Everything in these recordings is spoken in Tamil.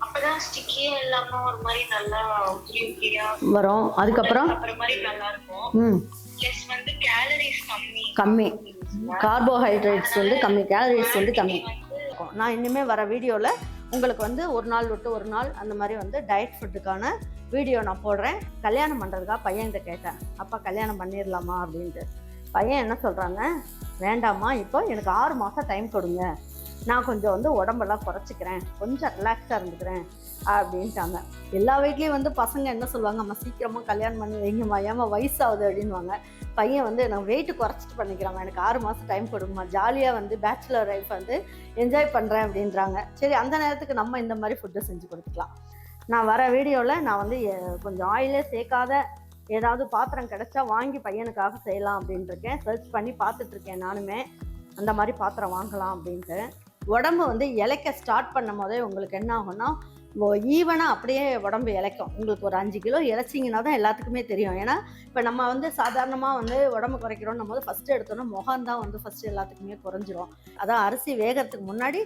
அப்பதான் ஸ்டிக்கியே இல்லாம ஒரு மாதிரி நல்லா உதிரி உதிரியா வரும். அதுக்கப்புறம்? அப்புறம் மாதிரி நல்லா இருக்கும். ம். பிளஸ் வந்து கேலரிஸ் கம்மி. கம்மி. கார்போஹைட்ரேட்ஸ் வந்து கம்மி. கேலரிஸ் வந்து கம்மி. இருக்கும். நான் இனிமேல் வர வீடியோவில் உங்களுக்கு வந்து ஒரு நாள் விட்டு ஒரு நாள் அந்த மாதிரி வந்து டயட் ஃபுட்டுக்கான வீடியோ நான் போடுறேன். கல்யாணம் பண்ணுறதுக்காக பையன்கிட்ட கேட்டேன். அப்பா கல்யாணம் பண்ணிடலாமா அப்படின்ட்டு. பையன் என்ன சொல்கிறாங்க வேண்டாம்மா இப்போ எனக்கு ஆறு மாதம் டைம் கொடுங்க. நான் கொஞ்சம் வந்து உடம்பெல்லாம் குறைச்சிக்கிறேன் கொஞ்சம் ரிலாக்ஸாக இருந்துக்கிறேன் அப்படின்ட்டாங்க. எல்லா வீட்லேயும் வந்து பசங்க என்ன சொல்லுவாங்க அம்மா சீக்கிரமாக கல்யாணம் பண்ணி வைங்கம்மா ஏமா வயசாகுது? அப்படின்வாங்க பையன் வந்து நான் வெயிட் குறைச்சிட்டு பண்ணிக்கிறேன் எனக்கு ஆறு மாதம் டைம் கொடுங்கம்மா ஜாலியாக வந்து பேச்சுலர் லைஃப் வந்து என்ஜாய் பண்ணுறேன் அப்படின்றாங்க. சரி அந்த நேரத்துக்கு நம்ம இந்த மாதிரி ஃபுட்டை செஞ்சு கொடுத்துக்கலாம். நான் வர வீடியோவில் நான் வந்து கொஞ்சம் ஆயிலே சேர்க்காத ஏதாவது பாத்திரம் கிடச்சா வாங்கி பையனுக்காக செய்யலாம் அப்படின்ட்டு இருக்கேன். சர்ச் பண்ணி பார்த்துட்ருக்கேன் நானுமே. அந்த மாதிரி பாத்திரம் வாங்கலாம் அப்படின்ட்டு. உடம்பு வந்து இலைக்க ஸ்டார்ட் பண்ணும் போதே உங்களுக்கு என்ன ஆகும்னா ஈவனாக அப்படியே உடம்பு இளைக்கும் உங்களுக்கு ஒரு அஞ்சு கிலோ இளைச்சிங்கன்னா தான் எல்லாத்துக்குமே தெரியும். ஏன்னா இப்போ நம்ம வந்து சாதாரணமாக வந்து உடம்பு குறைக்கிறோம் போது ஃபஸ்ட்டு எடுத்தோன்னா முகம் தான் வந்து ஃபஸ்ட்டு எல்லாத்துக்குமே குறைஞ்சிரும். அதான் அரிசி வேகிறதுக்கு முன்னாடி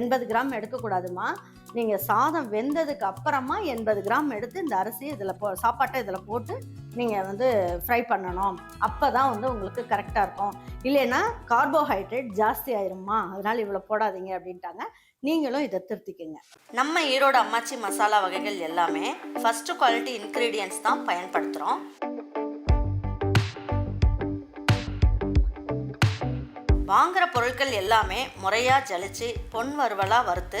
எண்பது கிராம் எடுக்கக்கூடாதுமா நீங்கள் சாதம் வெந்ததுக்கு அப்புறமா எண்பது கிராம் எடுத்து இந்த அரிசி இதில் போ சாப்பாட்டை இதில் போட்டு நீங்கள் வந்து ஃப்ரை பண்ணணும். அப்போ தான் வந்து உங்களுக்கு கரெக்டாக இருக்கும். இல்லைன்னா கார்போஹைட்ரேட் ஜாஸ்தி ஆயிரும்மா. அதனால் இவ்வளோ போடாதீங்க அப்படின்ட்டாங்க. நீங்களும் இதை திருத்திக்கங்க. நம்ம ஈரோடு அம்மாச்சி மசாலா வகைகள் எல்லாமே ஃபஸ்ட்டு குவாலிட்டி இன்க்ரீடியன்ஸ் தான் பயன்படுத்துகிறோம் வாங்குற பொருட்கள் எல்லாமே முறையாக ஜலிச்சு பொன் வறுவலாக வறுத்து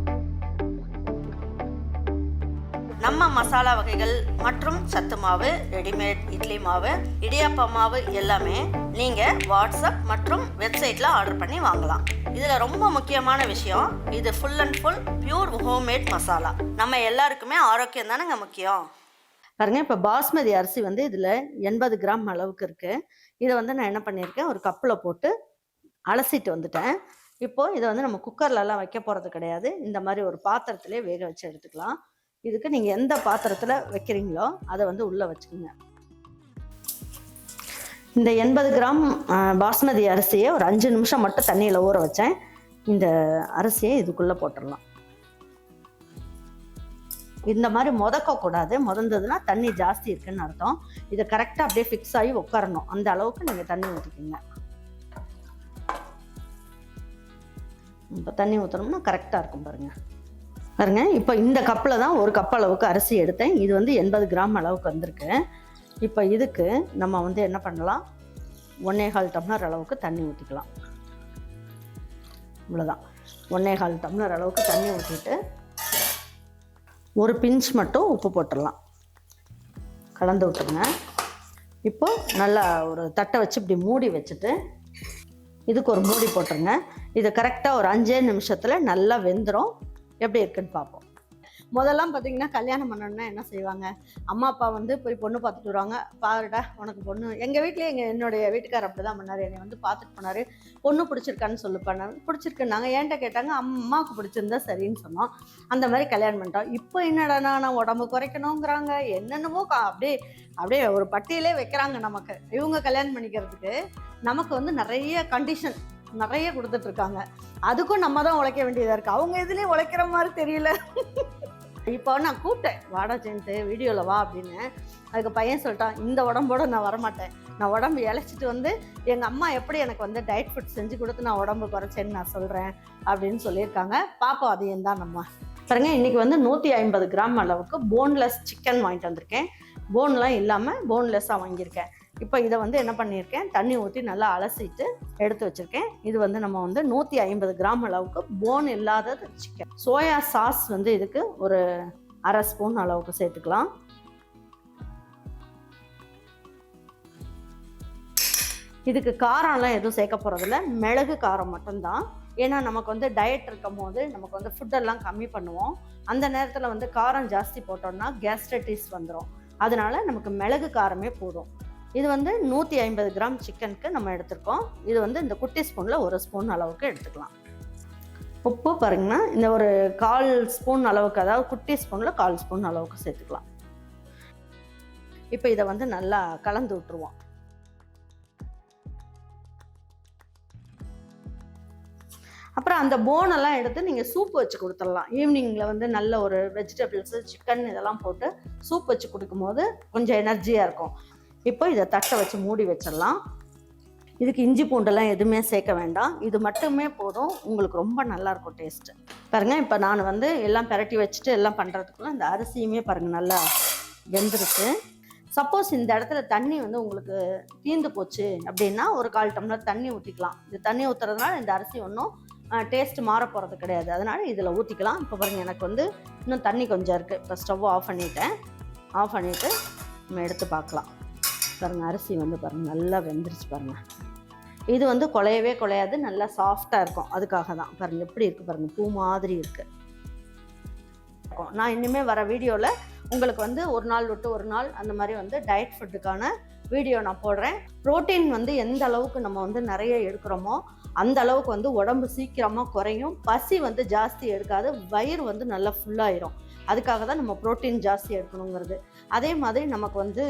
நம்ம மசாலா வகைகள் மற்றும் சத்து மாவு ரெடிமேட் இட்லி மாவு இடியாப்ப மாவு எல்லாமே நீங்கள் வாட்ஸ்அப் மற்றும் வெப்சைட்டில் ஆர்டர் பண்ணி வாங்கலாம். இதில் ரொம்ப முக்கியமான விஷயம் இது full and full pure homemade masala நம்ம எல்லாருக்குமே ஆரோக்கியம் தானேங்க முக்கியம்? பாருங்க இப்போ பாஸ்மதி அரிசி வந்து இதில் எண்பது கிராம் அளவுக்கு இருக்குது இதை வந்து நான் என்ன பண்ணியிருக்கேன் ஒரு கப்பில் போட்டு அலசிட்டு வந்துட்டேன். இப்போ இதை வந்து நம்ம குக்கர்லலாம் வைக்க போகிறது கிடையாது. இந்த மாதிரி ஒரு பாத்திரத்திலே வேக வச்சு எடுத்துக்கலாம். இதுக்கு நீங்கள் எந்த பாத்திரத்தில் வைக்கிறீங்களோ அதை வந்து உள்ளே வச்சுக்கோங்க. இந்த எண்பது கிராம் பாஸ்மதி அரிசியை ஒரு அஞ்சு நிமிஷம் மட்டும் தண்ணியில் ஊற வச்சேன். இந்த அரிசியை இதுக்குள்ளே போட்டுடலாம். இந்த மாதிரி முதக்கக்கூடாது. முதந்ததுன்னா தண்ணி ஜாஸ்தி இருக்குன்னு அர்த்தம். இதை கரெக்டாக அப்படியே ஃபிக்ஸ் ஆகி உட்காரணும் அந்த அளவுக்கு நீங்கள் தண்ணி ஊற்றிக்கிங்க இப்போ தண்ணி ஊற்றணும்னா கரெக்டாக இருக்கும் பாருங்கள் பாருங்க இப்போ இந்த கப்பில் தான் ஒரு கப் அளவுக்கு அரிசி எடுத்தேன். இது வந்து எண்பது கிராம் அளவுக்கு வந்திருக்கு. இப்போ இதுக்கு நம்ம வந்து என்ன பண்ணலாம்? ஒன்னேகால் டம்ளர் அளவுக்கு தண்ணி ஊற்றிக்கலாம் இவ்வளோதான் ஒன்னே கால் டம்ளர் அளவுக்கு தண்ணி ஊற்றிட்டு ஒரு பிஞ்ச் மட்டும் உப்பு போட்டுடலாம். கலந்து விட்டுருங்க. இப்போ நல்லா ஒரு தட்டை வச்சு இப்படி மூடி வச்சுட்டு இதுக்கு ஒரு மூடி போட்டுருங்க. இது கரெக்டாக ஒரு அஞ்சே நிமிஷத்தில் நல்லா வெந்துடும் எப்படி இருக்குன்னு பார்ப்போம். முதல்லாம் பார்த்தீங்கன்னா கல்யாணம் பண்ணணும்னா என்ன செய்வாங்க? அம்மா அப்பா வந்து போய் பொண்ணு பார்த்துட்டு வருவாங்க. பாருடா உனக்கு பொண்ணு எங்கள் வீட்லேயே எங்கள் என்னுடைய வீட்டுக்கார் அப்படி தான் பண்ணார். என்னை வந்து பார்த்துட்டு போனார். பொண்ணு பிடிச்சிருக்கான்னு சொல்லி பண்ணாங்க பிடிச்சிருக்குன்னாங்க ஏன்ட்ட கேட்டாங்க. அம்மாவுக்கு பிடிச்சிருந்தா சரின்னு சொன்னோம். அந்த மாதிரி கல்யாணம் பண்ணிட்டோம். இப்போ என்னடானா நான் உடம்பு குறைக்கணுங்கிறாங்க. என்னென்னமோ கா- அப்படியே அப்படியே ஒரு பட்டியலே வைக்கிறாங்க நமக்கு. இவங்க கல்யாணம் பண்ணிக்கிறதுக்கு நமக்கு வந்து நிறைய கண்டிஷன் நிறைய கொடுத்துட்ருக்காங்க அதுக்கும் நம்ம தான் உழைக்க வேண்டியதாக இருக்குது அவங்க எதுலேயும் உழைக்கிற மாதிரி தெரியல. இப்போ நான் கூப்பிட்டேன். வாடா சேர்ந்து வீடியோவில் வா அப்படின்னு. அதுக்கு பையன் சொல்லிட்டான் இந்த உடம்போட நான் வரமாட்டேன். நான் உடம்பு இழைச்சிட்டு வந்து எங்கள் அம்மா எப்படி எனக்கு வந்து டயட் ஃபுட் செஞ்சு கொடுத்து நான் உடம்பு குறைச்சேன்னு நான் சொல்கிறேன் அப்படின்னு சொல்லியிருக்காங்க. பாப்போம் அது தான் நம்ம. பாருங்க இன்றைக்கி வந்து நூற்றி ஐம்பது கிராம் அளவுக்கு போன்லெஸ் சிக்கன் வாங்கிட்டு வந்திருக்கேன். போன்லாம் இல்லாமல் போன்லெஸ்ஸாக வாங்கியிருக்கேன். இப்போ இதை வந்து என்ன பண்ணியிருக்கேன்? தண்ணி ஊற்றி நல்லா அலசிட்டு எடுத்து வச்சுருக்கேன். இது வந்து நம்ம வந்து நூற்றி ஐம்பது கிராம் அளவுக்கு போன் இல்லாதது சிக்கன் சோயா சாஸ் வந்து இதுக்கு ஒரு அரை ஸ்பூன் அளவுக்கு சேர்த்துக்கலாம். இதுக்கு காரம்லாம் எதுவும் சேர்க்க போகிறதில்ல மிளகு காரம் மட்டும்தான். ஏன்னா நமக்கு வந்து டயட் இருக்கும் போது நமக்கு வந்து ஃபுட்டெல்லாம் கம்மி பண்ணுவோம். அந்த நேரத்தில் வந்து காரம் ஜாஸ்தி போட்டோம்னா கேஸ்ட்ரைட்டிஸ் வந்துடும் அதனால நமக்கு மிளகு காரமே போதும். இது வந்து நூற்றி ஐம்பது கிராம் சிக்கனுக்கு நம்ம எடுத்திருக்கோம். இது வந்து இந்த குட்டி ஸ்பூனில் ஒரு ஸ்பூன் அளவுக்கு எடுத்துக்கலாம். உப்பு பாருங்கன்னா இந்த ஒரு கால் ஸ்பூன் அளவுக்கு அதாவது குட்டி ஸ்பூனில் கால் ஸ்பூன் அளவுக்கு சேர்த்துக்கலாம். இப்போ இதை வந்து நல்லா கலந்து விட்டுருவோம். அப்புறம் அந்த போனெல்லாம் எடுத்து நீங்கள் சூப் வச்சு கொடுத்துடலாம். ஈவினிங்கில் வந்து நல்ல ஒரு வெஜிடபிள்ஸு சிக்கன் இதெல்லாம் போட்டு சூப் வச்சு கொடுக்கும்போது கொஞ்சம் எனர்ஜியாக இருக்கும். இப்போ இதை தட்டை வச்சு மூடி வச்சிடலாம். இதுக்கு இஞ்சி பூண்டெல்லாம் எதுவுமே சேர்க்க வேண்டாம். இது மட்டுமே போதும். உங்களுக்கு ரொம்ப நல்லாயிருக்கும் டேஸ்ட்டு பாருங்கள் இப்போ நான் வந்து எல்லாம் பிரட்டி வச்சுட்டு எல்லாம் பண்ணுறதுக்குள்ள இந்த அரிசியுமே பாருங்கள் நல்லா வெந்துருச்சு. சப்போஸ் இந்த இடத்துல தண்ணி வந்து உங்களுக்கு தீந்து போச்சு அப்படின்னா ஒரு கால் டம்ளர் தண்ணி ஊற்றிக்கலாம் இந்த தண்ணி ஊற்றுறதுனால இந்த அரிசி ஒன்றும் டேஸ்ட் மாற போகிறது கிடையாது. அதனால் இதில் ஊற்றிக்கலாம் இப்போ பாருங்கள் எனக்கு வந்து இன்னும் தண்ணி கொஞ்சம் இருக்குது இப்போ ஸ்டவ் ஆஃப் பண்ணிட்டேன். ஆஃப் பண்ணிவிட்டு நம்ம எடுத்து பார்க்கலாம். பாருங்கள் அரிசி வந்து பாருங்கள் நல்லா வெந்துருச்சு பாருங்கள் இது வந்து குலையவே குலையாது நல்லா சாஃப்டாக இருக்கும். அதுக்காக தான். பாருங்கள் எப்படி இருக்குது பாருங்கள் பூ மாதிரி இருக்குது நான் இனிமேல் வர வீடியோவில் உங்களுக்கு வந்து ஒரு நாள் விட்டு ஒரு நாள் அந்த மாதிரி வந்து டயட் ஃபுட்டுக்கான வீடியோ நான் போடுறேன். புரோட்டீன் வந்து எந்த அளவுக்கு நம்ம வந்து நிறைய எடுக்கிறோமோ அந்த அளவுக்கு வந்து உடம்பு சீக்கிரமாக குறையும். பசி வந்து ஜாஸ்தி எடுக்காது. வயிறு வந்து நல்லா ஃபுல்லாயிரும் அதுக்காக தான் நம்ம புரோட்டீன் ஜாஸ்தி எடுக்கணுங்கிறது. அதே மாதிரி நமக்கு வந்து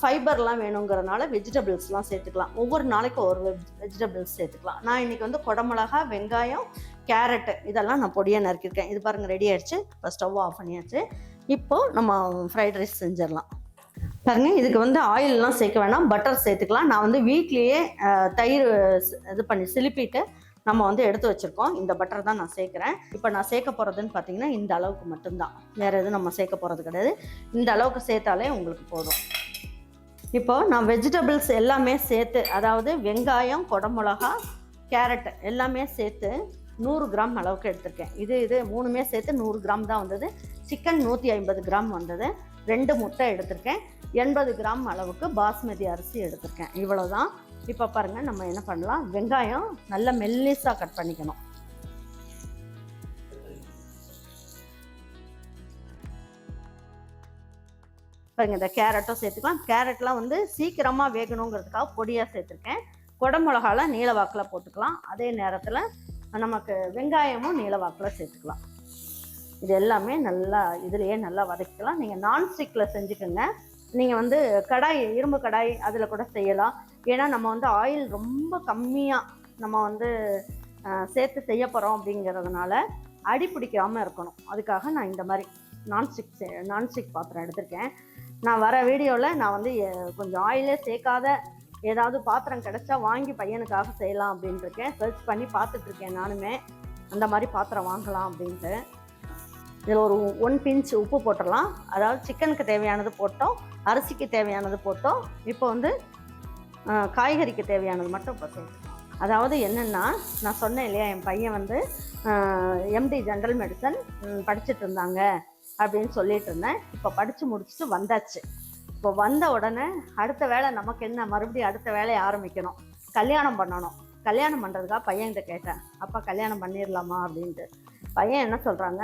ஃபைபர்லாம் வேணுங்கிறனால வெஜிடபிள்ஸ்லாம் சேர்த்துக்கலாம். ஒவ்வொரு நாளைக்கு ஒரு வெஜிடபிள்ஸ் சேர்த்துக்கலாம். நான் இன்றைக்கி வந்து குடமிளகா வெங்காயம் கேரட்டு இதெல்லாம் நான் பொடியாக நறுக்கியிருக்கேன். இது பாருங்கள் ரெடி ஆயிடுச்சு. இப்போ ஸ்டவ் ஆஃப் பண்ணியாச்சு. இப்போது நம்ம ஃப்ரைட் ரைஸ் செஞ்சிடலாம். பாருங்க இதுக்கு வந்து ஆயிலெலாம் சேர்க்க வேணாம். பட்டர் சேர்த்துக்கலாம். நான் வந்து வீட்லேயே தயிர் இது பண்ணி சிலுப்பிட்டு நம்ம வந்து எடுத்து வச்சுருக்கோம். இந்த பட்டர் தான் நான் சேர்க்குறேன். இப்போ நான் சேர்க்க போகிறதுன்னு பார்த்தீங்கன்னா இந்த அளவுக்கு மட்டும்தான். வேறு எதுவும் நம்ம சேர்க்க போகிறது கிடையாது. இந்த அளவுக்கு சேர்த்தாலே உங்களுக்கு போதும். இப்போ நான் வெஜிடபிள்ஸ் எல்லாமே சேர்த்து அதாவது வெங்காயம் குடமிளகா கேரட் எல்லாமே சேர்த்து நூறு கிராம் அளவுக்கு எடுத்திருக்கேன். இது இது மூணுமே சேர்த்து நூறு கிராம் தான் வந்தது. சிக்கன் நூற்றி ஐம்பது கிராம் வந்தது. ரெண்டு முட்டை எடுத்திருக்கேன். எண்பது கிராம் அளவுக்கு பாஸ்மதி அரிசி எடுத்திருக்கேன். இவ்வளோதான் இப்போ பாருங்கள் நம்ம என்ன பண்ணலாம்? வெங்காயம் நல்ல மெல்லிஸாக கட் பண்ணிக்கணும். பாருங்க இந்த கேரட்டும் சேர்த்துக்கலாம். கேரட்லாம் வந்து சீக்கிரமாக வேகணுங்கிறதுக்காக பொடியாக சேர்த்துருக்கேன். குடமிளகாலாம் நீளவாக்கில் போட்டுக்கலாம். அதே நேரத்தில் நமக்கு வெங்காயமும் நீளவாக்கில் சேர்த்துக்கலாம். இது எல்லாமே நல்லா இதுலேயே நல்லா வதக்கிக்கலாம். நீங்கள் நான்ஸ்டிக்கில் செஞ்சுக்கோங்க. நீங்கள் வந்து கடாய் இரும்பு கடாய் அதில் கூட செய்யலாம். ஏன்னா நம்ம வந்து ஆயில் ரொம்ப கம்மியாக நம்ம வந்து சேர்த்து செய்ய போகிறோம் அப்படிங்கிறதுனால அடி பிடிக்காமல் இருக்கணும். அதுக்காக நான் இந்த மாதிரி நான்ஸ்டிக் நான்ஸ்டிக் பாத்திரம் எடுத்திருக்கேன். நான் வர வீடியோவில் நான் வந்து கொஞ்சம் ஆயிலே சேர்க்காத ஏதாவது பாத்திரம் கிடைச்சா வாங்கி பையனுக்காக செய்யலாம் அப்படின்ட்டுருக்கேன் சர்ச் பண்ணி பார்த்துட்ருக்கேன் நானுமே. அந்த மாதிரி பாத்திரம் வாங்கலாம் அப்படின்ட்டு. இதில் ஒரு ஒன் பிஞ்ச் உப்பு போட்டுடலாம். அதாவது சிக்கனுக்கு தேவையானது போட்டோம் அரிசிக்கு தேவையானது போட்டோம். இப்போ வந்து காய்கறிக்கு தேவையானது மட்டும் போட்டோம் அதாவது என்னென்னா நான் சொன்னேன் இல்லையா என் பையன் வந்து எம்டி ஜென்ரல் மெடிசன் படிச்சுட்டு இருந்தாங்க. அப்படின்னு சொல்லிட்டு இருந்தேன். இப்போ படித்து முடிச்சுட்டு வந்தாச்சு. இப்போ வந்த உடனே அடுத்த வேலை நமக்கு என்ன? மறுபடியும் அடுத்த வேலையை ஆரம்பிக்கணும். கல்யாணம் பண்ணணும். கல்யாணம் பண்ணுறதுக்காக பையன்கிட்ட கேட்டேன். அப்பா கல்யாணம் பண்ணிடலாமா அப்படின்ட்டு. பையன் என்ன சொல்கிறாங்க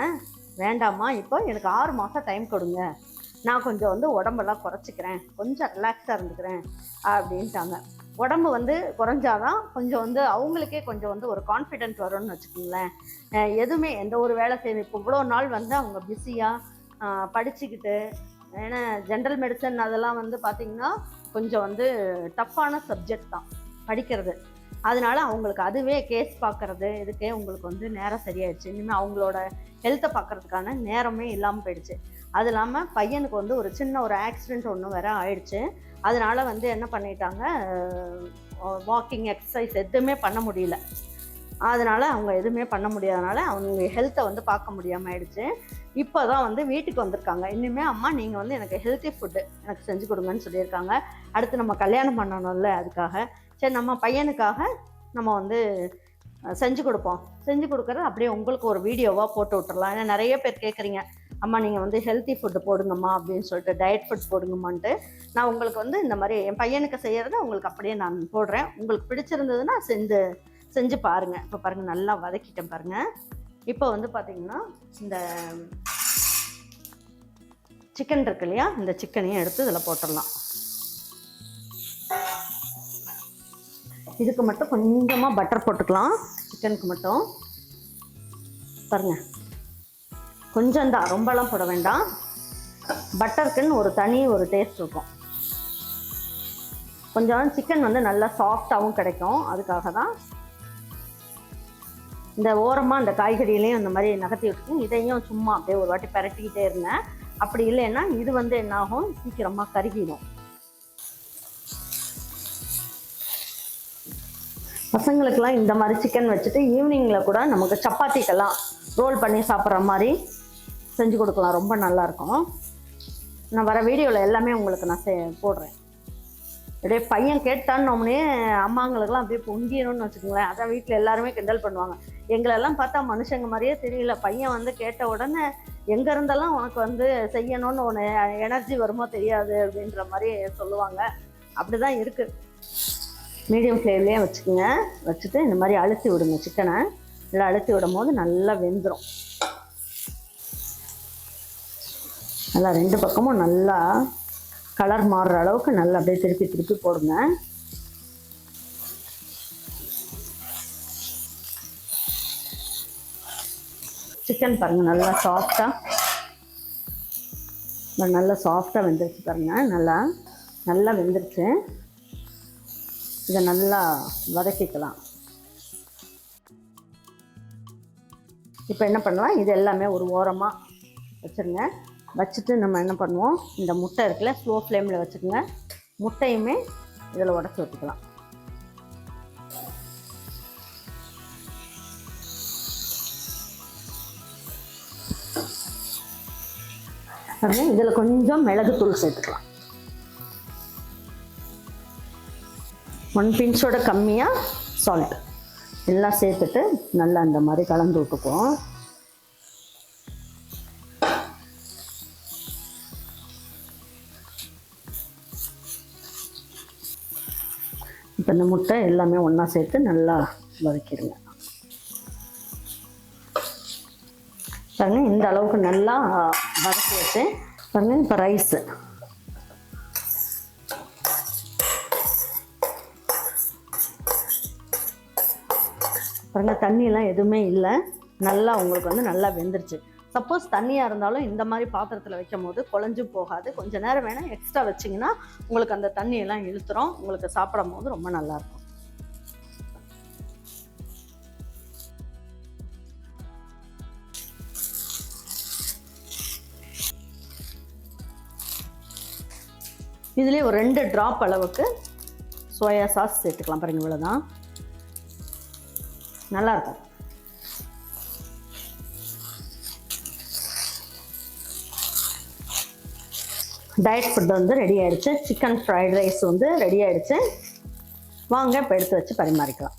வேண்டாம்மா இப்போ எனக்கு ஆறு மாதம் டைம் கொடுங்க. நான் கொஞ்சம் வந்து உடம்பெல்லாம் குறைச்சிக்கிறேன். கொஞ்சம் ரிலாக்ஸாக இருந்துக்கிறேன். அப்படின்ட்டாங்க. உடம்பு வந்து குறைஞ்சாதான் கொஞ்சம் வந்து அவங்களுக்கே கொஞ்சம் வந்து ஒரு கான்ஃபிடென்ட் வரும்னு வச்சுக்கோங்களேன். எதுவுமே எந்த ஒரு வேலை செய்யணும் இப்போ இவ்வளோ நாள் வந்து அவங்க பிஸியாக படிச்சுக்கிட்டு ஏன்னா ஜென்ரல் மெடிசன் அதெல்லாம் வந்து பார்த்திங்கன்னா கொஞ்சம் வந்து டஃப்பான சப்ஜெக்ட் தான் படிக்கிறது. அதனால அவங்களுக்கு அதுவே கேஸ் பார்க்கறது இதுக்கே உங்களுக்கு வந்து நேரம் சரியாயிடுச்சு. இனிமேல் அவங்களோட ஹெல்த்தை பார்க்கறதுக்கான நேரமே இல்லாமல் போயிடுச்சு. அது இல்லாமல் பையனுக்கு வந்து ஒரு சின்ன ஒரு ஆக்சிடெண்ட் ஒன்று வேற ஆயிடுச்சு. அதனால் வந்து என்ன பண்ணிட்டாங்க வாக்கிங் எக்ஸசைஸ் எதுவுமே பண்ண முடியல. அதனால் அவங்க எதுவுமே பண்ண முடியாதனால அவங்க ஹெல்த்தை வந்து பார்க்க முடியாமல் ஆயிடுச்சு. இப்போ தான் வந்து வீட்டுக்கு வந்திருக்காங்க. இனிமேல் அம்மா நீங்கள் வந்து எனக்கு ஹெல்த்தி ஃபுட்டு எனக்கு செஞ்சு கொடுங்கன்னு சொல்லியிருக்காங்க. அடுத்து நம்ம கல்யாணம் பண்ணணும்ல அதுக்காக. சரி நம்ம பையனுக்காக நம்ம வந்து செஞ்சு கொடுப்போம். செஞ்சு கொடுக்குறது அப்படியே உங்களுக்கு ஒரு வீடியோவாக போட்டு விட்டுறலாம். ஏன்னா நிறைய பேர் கேட்குறீங்க அம்மா நீங்கள் வந்து ஹெல்த்தி ஃபுட்டு போடுங்கம்மா அப்படின்னு சொல்லிட்டு டயட் ஃபுட் போடுங்கம்மான்ட்டு நான் உங்களுக்கு வந்து இந்த மாதிரி என் பையனுக்கு செய்கிறத உங்களுக்கு அப்படியே நான் போடுறேன். உங்களுக்கு பிடிச்சிருந்ததுன்னா செஞ்சு செஞ்சு பாருங்கள் இப்போ பாருங்கள் நல்லா வதக்கிட்டேன் பாருங்கள் இப்போ வந்து பார்த்தீங்கன்னா இந்த சிக்கன் இருக்கு இல்லையா? இந்த சிக்கனையும் எடுத்து இதில் போட்டுடலாம். இதுக்கு மட்டும் கொஞ்சமாக பட்டர் போட்டுக்கலாம். சிக்கனுக்கு மட்டும். பாருங்கள் கொஞ்சம்தான் ரொம்பலாம் போட வேண்டாம். பட்டருக்குன்னு ஒரு தனி ஒரு டேஸ்ட் இருக்கும். கொஞ்சம் சிக்கன் வந்து நல்லா சாஃப்டாகவும் கிடைக்கும். அதுக்காக தான் இந்த ஓரமாக இந்த காய்கறியிலையும் இந்த மாதிரி நகர்த்தி விட்டு இதையும் சும்மா அப்படியே ஒரு வாட்டி பரட்டிக்கிட்டே இருந்தேன். அப்படி இல்லைன்னா இது வந்து என்னாகும்? சீக்கிரமாக கருகிடும். பசங்களுக்கெல்லாம் இந்த மாதிரி சிக்கன் வச்சுட்டு ஈவினிங்கில் கூட நமக்கு சப்பாத்திக்கெல்லாம் ரோல் பண்ணி சாப்பிட்ற மாதிரி செஞ்சு கொடுக்கலாம். ரொம்ப நல்லாயிருக்கும். நான் வர வீடியோவில் எல்லாமே உங்களுக்கு நான் செ போடுறேன். அப்படியே பையன் கேட்டான்னோம்னே அம்மாங்களுக்கெல்லாம் அப்படியே பொங்கிடணும்னு வச்சுக்கோங்களேன். அதான் வீட்டில் எல்லாருமே கிண்டல் பண்ணுவாங்க. எங்களெல்லாம் பார்த்தா மனுஷங்க மாதிரியே தெரியல. பையன் வந்து கேட்ட உடனே எங்கே இருந்தெல்லாம் உனக்கு வந்து செய்யணும்னு ஒன்று எனர்ஜி வருமோ தெரியாது? அப்படின்ற மாதிரி சொல்லுவாங்க. அப்படி தான் இருக்குது மீடியம் ஃப்ளேம்லேயே வச்சுக்கோங்க. வச்சுட்டு இந்த மாதிரி அழுத்தி விடுங்க. சிக்கனை. இல்லை அழுத்தி விடும் போது நல்லா வெந்துடும் நல்லா ரெண்டு பக்கமும் நல்லா கலர் மாறுற அளவுக்கு நல்லா அப்படியே திருப்பி திருப்பி போடுங்க. சிக்கன் பாருங்கள் நல்லா சாஃப்டாக நல்லா சாஃப்டாக வெந்துருச்சு பாருங்கள் நல்லா நல்லா வெந்துருச்சு. இதை நல்லா வதக்கிக்கலாம். இப்போ என்ன பண்ணலாம்? இது எல்லாமே ஒரு ஓரமாக வச்சுருங்க. வச்சுட்டு நம்ம என்ன பண்ணுவோம்? இந்த முட்டை இருக்குல்ல ஸ்லோ ஃப்ளேமில் வச்சுக்கோங்க. முட்டையுமே இதில் உடச்சி ஊற்றிக்கலாம் இதில் கொஞ்சம் மிளகுத்தூள் சேர்த்துக்கலாம். ஒன் பின்ஸோட கம்மியாக சால்ட் எல்லாம் சேர்த்துட்டு நல்லா இந்த மாதிரி கலந்து விட்டுக்குவோம். இந்த முட்டை எல்லாமே ஒன்றா சேர்த்து நல்லா வதக்கிடுங்க. பாருங்க இந்த அளவுக்கு நல்லா வதக்கி வச்சு பாருங்க இப்போ ரைஸு பாருங்க தண்ணியெல்லாம் எதுவுமே இல்லை. நல்லா உங்களுக்கு வந்து நல்லா வெந்துருச்சு. சப்போஸ் தண்ணியாக இருந்தாலும் இந்த மாதிரி பாத்திரத்தில் வைக்கும் போது குழஞ்சும் போகாது. கொஞ்சம் நேரம் வேணால் எக்ஸ்ட்ரா வச்சிங்கன்னா உங்களுக்கு அந்த தண்ணியெல்லாம் இழுத்துரும். உங்களுக்கு சாப்பிடும் போது ரொம்ப நல்லாயிருக்கும். இதுலேயே ஒரு ரெண்டு ட்ராப் அளவுக்கு சோயா சாஸ் சேர்த்துக்கலாம் பாருங்க இவ்வளோதான் நல்லாயிருக்கும். டயட் ஃபுட் வந்து ரெடி ஆயிடுச்சு சிக்கன் ஃப்ரைட் ரைஸ் வந்து ரெடி ஆயிடுச்சு வாங்க இப்போ எடுத்து வச்சு பரிமாறிக்கலாம்.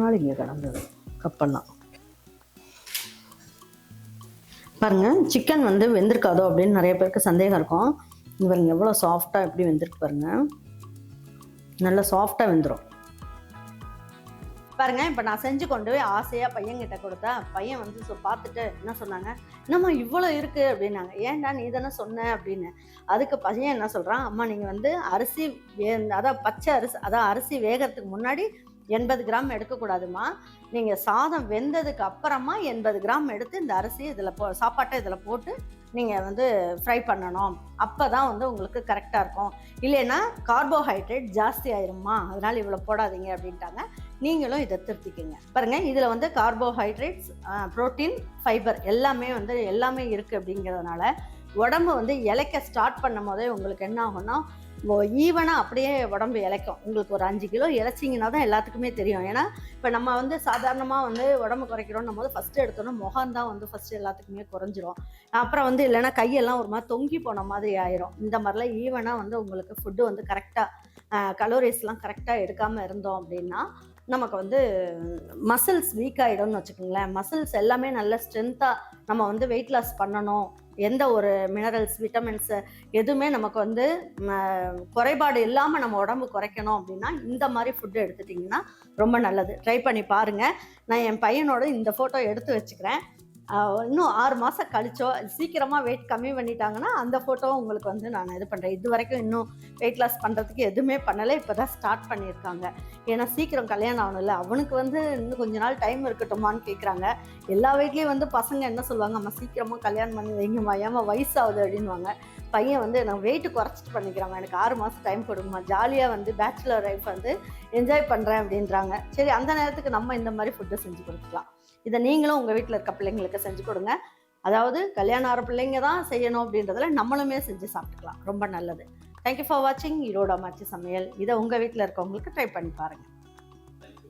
நாள் இங்கே கிடந்தது. கப்பெல்லாம். பாருங்க சிக்கன் வந்து வெந்திருக்காதோ அப்படின்னு நிறைய பேருக்கு சந்தேகம் இருக்கும். இவருங்க எவ்வளோ சாஃப்டாக எப்படி வெந்திருக்கு பாருங்க. நல்லா சாஃப்டாக வெந்துடும் பாருங்க இப்போ நான் செஞ்சு கொண்டு போய் ஆசையாக பையன்கிட்ட கொடுத்தா பையன் வந்து ஸோ பார்த்துட்டு என்ன சொன்னாங்க என்னம்மா இவ்வளோ இருக்கு? அப்படின்னாங்க. ஏன்டா நீ தானே சொன்ன? அப்படின்னு. அதுக்கு பையன் என்ன சொல்கிறான் அம்மா நீங்கள் வந்து அரிசி வே அதான் பச்சை அரிசி அதான் அரிசி வேகிறதுக்கு முன்னாடி எண்பது கிராம் எடுக்கக்கூடாதுமா நீங்கள் சாதம் வெந்ததுக்கு அப்புறமா எண்பது கிராம் எடுத்து இந்த அரிசி இதில் போ சாப்பாட்டை இதில் போட்டு நீங்கள் வந்து ஃப்ரை பண்ணணும். அப்போ தான் வந்து உங்களுக்கு கரெக்டாக இருக்கும். இல்லைன்னா கார்போஹைட்ரேட் ஜாஸ்தி ஆயிருமா அதனால் இவ்வளோ போடாதீங்க அப்படின்ட்டாங்க. நீங்களும் இதை திருத்திக்கிங்க. பாருங்கள் இதில் வந்து கார்போஹைட்ரேட்ஸ் ப்ரோட்டீன் ஃபைபர் எல்லாமே வந்து எல்லாமே இருக்குது அப்படிங்கிறதுனால உடம்பு வந்து இளைக்க ஸ்டார்ட் பண்ணும் போதே உங்களுக்கு என்ன ஆகும்னா ஈவனாக அப்படியே உடம்பு இளைக்கும். உங்களுக்கு ஒரு அஞ்சு கிலோ இழைச்சிங்கன்னா தான் எல்லாத்துக்குமே தெரியும். ஏன்னா இப்போ நம்ம வந்து சாதாரணமாக வந்து உடம்பு குறைக்கிறோம் போது ஃபஸ்ட்டு எடுத்தோன்னா முகம் தான் வந்து ஃபஸ்ட்டு எல்லாத்துக்குமே குறைஞ்சிரும். அப்புறம் வந்து இல்லைன்னா கையெல்லாம் ஒரு மாதிரி தொங்கி போன மாதிரி ஆயிரும். இந்த மாதிரிலாம் ஈவனாக வந்து உங்களுக்கு ஃபுட்டு வந்து கரெக்டாக கலோரிஸ்லாம் கரெக்டாக எடுக்காமல் இருந்தோம் அப்படின்னா நமக்கு வந்து மசில்ஸ் வீக் ஆகிடும்னு வச்சுக்கோங்களேன். மசில்ஸ் எல்லாமே நல்ல ஸ்ட்ரென்த்தாக நம்ம வந்து வெயிட் லாஸ் பண்ணணும். எந்த ஒரு மினரல்ஸ் விட்டமின்ஸ் எதுவுமே நமக்கு வந்து குறைபாடு இல்லாமல் நம்ம உடம்பு குறைக்கணும் அப்படின்னா இந்த மாதிரி ஃபுட்டு எடுத்துட்டிங்கன்னா ரொம்ப நல்லது. ட்ரை பண்ணி பாருங்கள் நான் என் பையனோட இந்த ஃபோட்டோ எடுத்து வச்சுக்கிறேன். இன்னும் ஆறு மாதம் கழிச்சோ சீக்கிரமாக வெயிட் கம்மி பண்ணிட்டாங்கன்னா அந்த ஃபோட்டோவும் உங்களுக்கு வந்து நான் இது பண்ணுறேன் இது வரைக்கும் இன்னும் வெயிட் லாஸ் பண்ணுறதுக்கு எதுவுமே பண்ணலை. இப்போ தான் ஸ்டார்ட் பண்ணியிருக்காங்க. ஏன்னா சீக்கிரம் கல்யாணம் ஆகணும்ல. அவனுக்கு வந்து இன்னும் கொஞ்ச நாள் டைம் இருக்கட்டுமான்னு கேட்குறாங்க எல்லா வீட்லேயும் வந்து பசங்க என்ன சொல்லுவாங்க? அம்மா சீக்கிரமாக கல்யாணம் பண்ணி வைங்கம்மா ஏமா வயசாகுது அப்படின்வாங்க பையன் வந்து நான் வெயிட் குறைச்சிட்டு பண்ணிக்கிறாங்க எனக்கு ஆறு மாதம் டைம் கொடுங்கம்மா. ஜாலியாக வந்து பேச்சுலர் லைஃப் வந்து என்ஜாய் பண்ணுறேன் அப்படின்றாங்க. சரி அந்த நேரத்துக்கு நம்ம இந்த மாதிரி ஃபுட்டு செஞ்சு கொடுத்துக்கலாம். இதை நீங்களும் உங்கள் வீட்டில் இருக்க பிள்ளைங்களுக்கு செஞ்சு கொடுங்க. அதாவது கல்யாணம் ஆகிற பிள்ளைங்க தான் செய்யணும் அப்படின்றதுல நம்மளுமே செஞ்சு சாப்பிட்டுக்கலாம். ரொம்ப நல்லது. தேங்க்யூ ஃபார் வாட்சிங் ஈரோட மாச்சி சமையல். இதை உங்கள் வீட்டில் இருக்கவங்களுக்கு ட்ரை பண்ணி பாருங்கள்